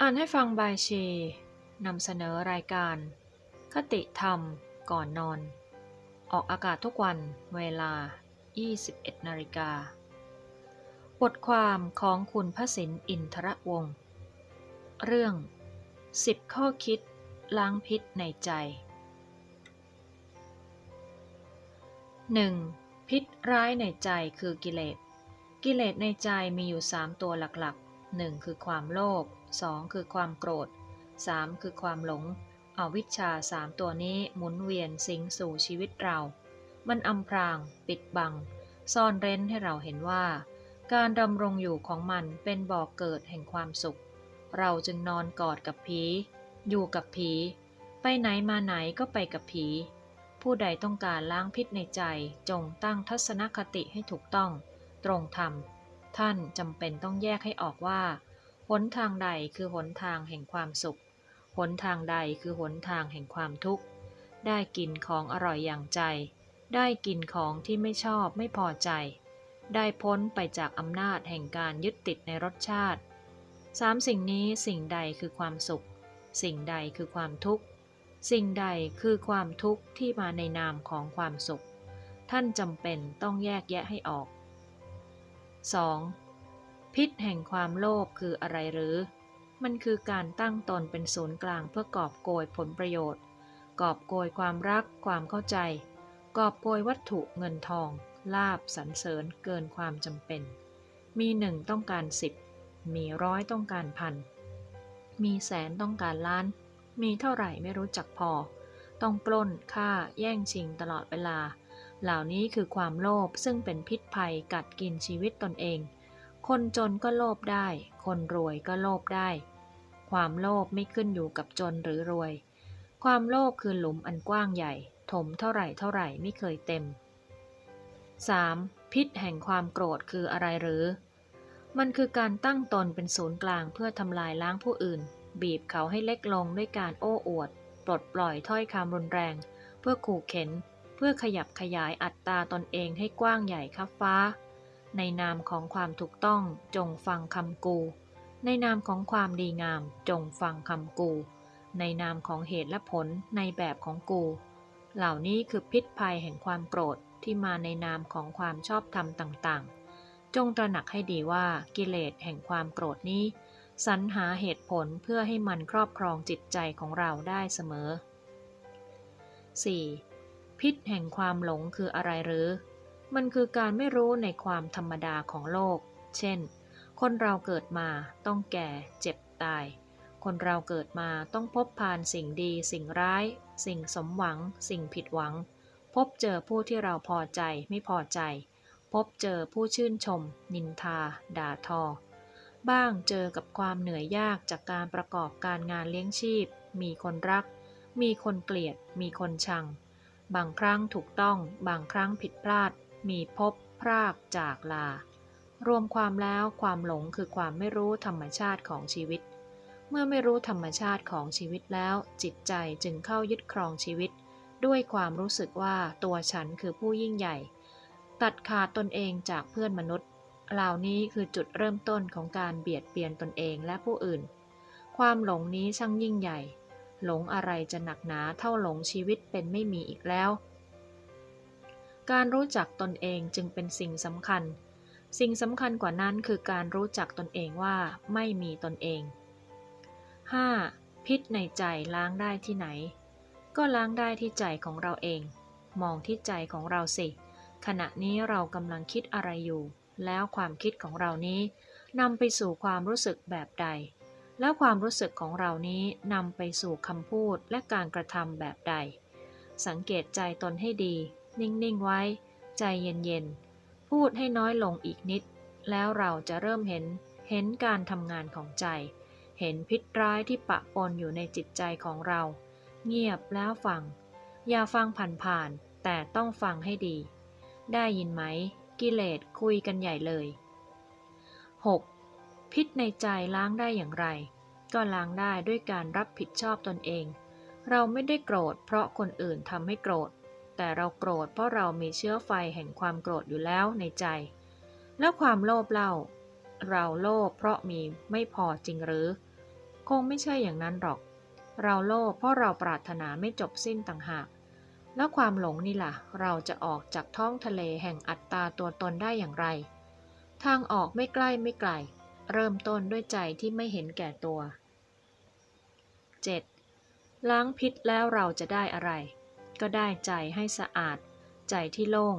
อ่านให้ฟังบายเชนำเสนอรายการ คติธรรมก่อนนอน ออกอากาศทุกวันเวลา 21นาฬิกาบทความของคุณพระสินอินทรวงศ์เรื่อง 10 ข้อคิดล้างพิษในใจ 1. พิษร้ายในใจคือกิเลส กิเลสในใจมีอยู่ 3 ตัวหลักๆ 1. คือความโลภ 2. คือความโกรธ 3. คือความหลง อวิชชาสามตัวนี้หมุนเวียนสิงสู่ชีวิตเรา มันอำพราง ปิดบัง ซ่อนเร้นให้เราเห็นว่า การดำรงอยู่ของมันเป็นบ่อกเกิดแห่งความสุข เราจึงนอนกอดกับผี อยู่กับผี ไปไหนมาไหนก็ไปกับผี ผู้ใดต้องการล้างพิษในใจจงตั้งทัศนคติให้ถูกต้อง ตรงธรรม ท่านจำเป็นต้องแยกให้ออกว่า หนทางใดคือหนทางแห่งความสุข หนทางใดคือหนทางแห่งความทุกข์ ได้กินของอร่อยอย่างใจ ได้กินของที่ไม่ชอบไม่พอใจ ได้พ้นไปจากอำนาจแห่งการยึดติดในรสชาติสามสิ่งนี้สิ่งใดคือความสุข สิ่งใดคือความทุกข์ สิ่งใดคือความทุกข์ที่มาในนามของความสุข ท่านจำเป็นต้องแยกแยะให้ออก 2. พิษแห่งความโลภคืออะไรหรือ มันคือการตั้งตนเป็นศูนย์กลางเพื่อกอบโกยผลประโยชน์ กอบโกยความรัก ความเข้าใจ กอบโกยวัตถุเงินทอง ลาบสรรเสริญเกินความจำเป็น มีหนึ่งต้องการสิบ มีร้อยต้องการพัน มีแสนต้องการล้าน มีเท่าไหร่ไม่รู้จักพอ ต้องปล้นฆ่าแย่งชิงตลอดเวลา เหล่านี้คือความโลภซึ่งเป็นพิษภัยกัดกินชีวิตตนเอง คนจนก็โลภได้ คนรวยก็โลภได้ ความโลภไม่ขึ้นอยู่กับจนหรือรวย ความโลภคือหลุมอันกว้างใหญ่ ถมเท่าไหร่เท่าไหร่ไม่เคยเต็ม 3. พิษแห่งความโกรธคืออะไรหรือ มันคือการตั้งตนเป็นศูนย์กลางเพื่อทำลายล้างผู้อื่น บีบเขาให้เล็กลงด้วยการโอ้อวด ปลดปล่อยถ้อยคำรุนแรง เพื่อขู่เข็น เพื่อขยับขยายอัตตาตนเองให้กว้างใหญ่คับฟ้า ในนามของความถูกต้องจงฟังคำกู ในนามของความดีงาม จงฟังคำกู ในนามของเหตุและผลในแบบของกู เหล่านี้คือพิษภัยแห่งความโกรธที่มาในนามของความชอบธรรมต่างๆ จงตระหนักให้ดีว่ากิเลสแห่งความโกรธนี้สรรหาเหตุผลเพื่อให้มันครอบครองจิตใจของเราได้เสมอ 4. พิษแห่งความหลงคืออะไรหรือ มันคือการไม่รู้ในความธรรมดาของโลก เช่น คนเราเกิดมาต้องแก่ เจ็บตาย คนเราเกิดมาต้องพบผ่านสิ่งดี สิ่งร้าย สิ่งสมหวัง สิ่งผิดหวัง พบเจอผู้ที่เราพอใจไม่พอใจ พบเจอผู้ชื่นชม นินทา ด่าทอ บ้างเจอกับความเหนื่อยยากจากการประกอบการงานเลี้ยงชีพ มีคนรัก มีคนเกลียด มีคนชัง บางครั้งถูกต้อง บางครั้งผิดพลาด มีพบ พรากจากลา รวมความแล้วความหลงคือความไม่รู้ธรรมชาติของชีวิต เมื่อไม่รู้ธรรมชาติของชีวิตแล้ว จิตใจจึงเข้ายึดครองชีวิต ด้วยความรู้สึกว่าตัวฉันคือผู้ยิ่งใหญ่ ตัดขาดตนเองจากเพื่อนมนุษย์ เหล่านี้คือจุดเริ่มต้นของการเบียดเบียนตนเองและผู้อื่น ความหลงนี้ช่างยิ่งใหญ่ หลงอะไรจะหนักหนาเท่าหลงชีวิตเป็นไม่มีอีกแล้ว การรู้จักตนเองจึงเป็นสิ่งสำคัญ สิ่งสำคัญกว่านั้นคือการรู้จักตนเองว่าไม่มีตนเอง 5. พิษในใจล้างได้ที่ไหน ก็ล้างได้ที่ใจของเราเอง มองที่ใจของเราสิ ขณะนี้เรากำลังคิดอะไรอยู่ แล้วความคิดของเรานี้นำไปสู่ความรู้สึกแบบใด แล้วความรู้สึกของเรานี้นำไปสู่คำพูดและการกระทำแบบใด สังเกตใจตนให้ดี นิ่ง ๆ ไว้ ใจเย็น ๆ พูดให้น้อยลงอีกนิด แล้วเราจะเริ่มเห็น เห็นการทำงานของใจ เห็นพิษร้ายที่ปะปนอยู่ในจิตใจของเรา เงียบแล้วฟัง อย่าฟังผ่าน ๆ แต่ต้องฟังให้ดี ได้ยินไหม กิเลสคุยกันใหญ่เลย 6. พิษในใจล้างได้อย่างไร ก็ล้างได้ด้วยการรับผิดชอบตนเอง เราไม่ได้โกรธเพราะคนอื่นทำให้โกรธ แต่เราโกรธเพราะเรามีเชื้อไฟแห่งความโกรธอยู่แล้วในใจ แล้วความโลภเล่า เราโลภเพราะมีไม่พอจริงหรือ คงไม่ใช่อย่างนั้นหรอก เราโลภเพราะเราปรารถนาไม่จบสิ้นต่างหาก แล้วความหลงนี่ล่ะ เราจะออกจากท้องทะเลแห่งอัตตาตัวตนได้อย่างไร ทางออกไม่ใกล้ไม่ไกล เริ่มต้นด้วยใจที่ไม่เห็นแก่ตัว 7. ล้างพิษแล้วเราจะได้อะไร ก็ได้ใจให้สะอาด ใจที่โล่ง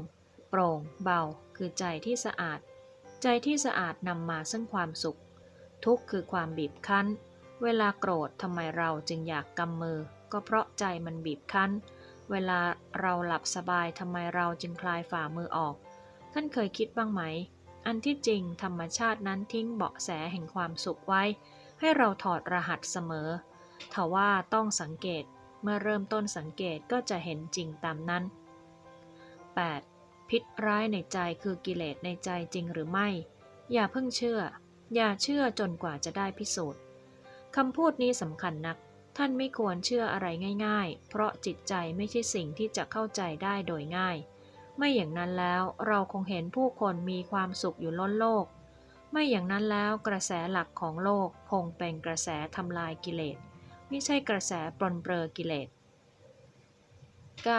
โปร่ง เบา คือใจที่สะอาด ใจที่สะอาดนำมาซึ่งความสุข ทุกข์คือความบีบคั้น เวลาโกรธทำไมเราจึงอยากกำมือ ก็เพราะใจมันบีบคั้น เวลาเราหลับสบายทำไมเราจึงคลายฝ่ามือออก ท่านเคยคิดบ้างไหม อันที่จริงธรรมชาตินั้นทิ้งเบาะแสแห่งความสุขไว้ ให้เราถอดรหัสเสมอทว่าต้องสังเกตเมื่อเริ่มต้นสังเกตก็จะเห็นจริงตามนั้น 8. พิษร้ายในใจคือกิเลสในใจจริงหรือไม่ อย่าเพิ่งเชื่อ อย่าเชื่อจนกว่าจะได้พิสูจน์คำพูดนี้สำคัญนัก ท่านไม่ควรเชื่ออะไรง่าย ๆ เพราะจิตใจไม่ใช่สิ่งที่จะเข้าใจได้โดยง่าย ไม่อย่างนั้นแล้วเราคงเห็นผู้คนมีความสุขอยู่ล้นโลก ไม่อย่างนั้นแล้วกระแสหลักของโลกคงเป็นกระแสทำลายกิเลสไม่ใช่กระแสปลนเปลือกิเลส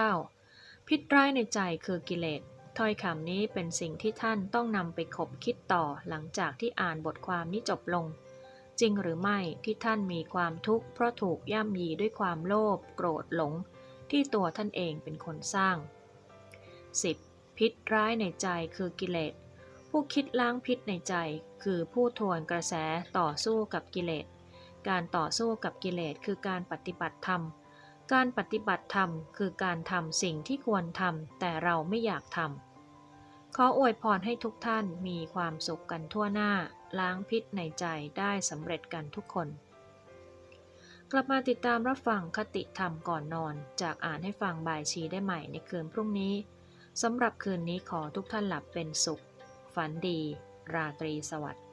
9. พิษร้ายในใจคือกิเลสถ้อยคำนี้เป็นสิ่งที่ท่านต้องนำไปคบคิดต่อหลังจากที่อ่านบทความนี้จบลง จริงหรือไม่ที่ท่านมีความทุกข์เพราะถูกย่ำยีด้วยความโลภโกรธหลง ที่ตัวท่านเองเป็นคนสร้าง 10. พิษร้ายในใจคือกิเลส ผู้คิดล้างพิษในใจ คือผู้ทวนกระแสต่อสู้กับกิเลส การต่อสู้กับกิเลสคือการปฏิบัติธรรม การปฏิบัติธรรมคือการทำสิ่งที่ควรทำแต่เราไม่อยากทำ ขออวยพรให้ทุกท่านมีความสุขกันทั่วหน้า ล้างพิษในใจได้สำเร็จกันทุกคน กลับมาติดตามรับฟังคติธรรมก่อนนอน จากอ่านให้ฟังบายชีได้ใหม่ในคืนพรุ่งนี้ สำหรับคืนนี้ขอทุกท่านหลับเป็นสุข ฝันดี ราตรีสวัสดิ์